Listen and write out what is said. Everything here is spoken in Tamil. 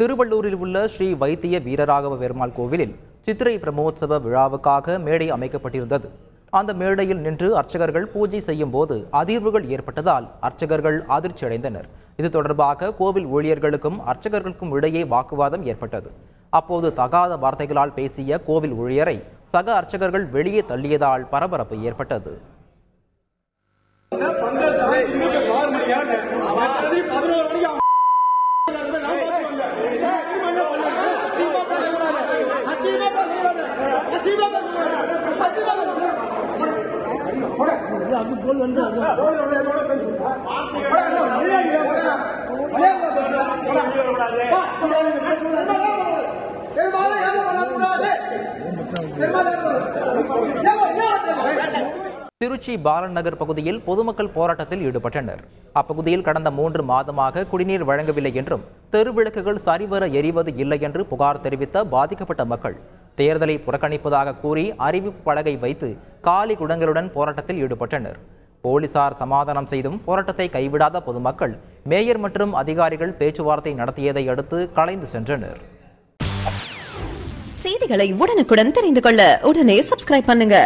திருவள்ளூரில் உள்ள ஸ்ரீ வைத்திய வீரராகவ பெருமாள் கோவிலில் சித்திரை பிரமோத்சவ விழாவுக்காக மேடை அமைக்கப்பட்டிருந்தது. அந்த மேடையில் நின்று அர்ச்சகர்கள் பூஜை செய்யும் போது அதிர்வுகள் ஏற்பட்டதால் அர்ச்சகர்கள் அதிர்ச்சி அடைந்தனர் இது தொடர்பாக கோவில் ஊழியர்களுக்கும் அர்ச்சகர்களுக்கும் இடையே வாக்குவாதம் ஏற்பட்டது. அப்போது தகாத வார்த்தைகளால் பேசிய கோவில் ஊழியரை சக அர்ச்சகர்கள் வெளியே தள்ளியதால் பரபரப்பு ஏற்பட்டது. திருச்சி பாலன் நகர் பகுதியில் பொதுமக்கள் போராட்டத்தில் ஈடுபட்டனர். அப்பகுதியில் கடந்த மூன்று மாதமாக குடிநீர் வழங்கவில்லை என்றும் தெருவிளக்குகள் சரிவர எரிவது இல்லை என்று புகார் தெரிவித்த பாதிக்கப்பட்ட மக்கள். தேர்தலை புறக்கணிப்பதாக கூறி அறிவிப்பு பலகை வைத்து காலி குடங்களுடன் போராட்டத்தில் ஈடுபட்டனர். போலீசார் சமாதானம் செய்தும் போராட்டத்தை கைவிடாத பொதுமக்கள் மேயர் மற்றும் அதிகாரிகள் பேச்சுவார்த்தை நடத்தியதை அடுத்து கலைந்து சென்றனர். செய்திகளை உடனுக்குடன் தெரிந்து கொள்ள உடனே சப்ஸ்கிரைப் பண்ணுங்க.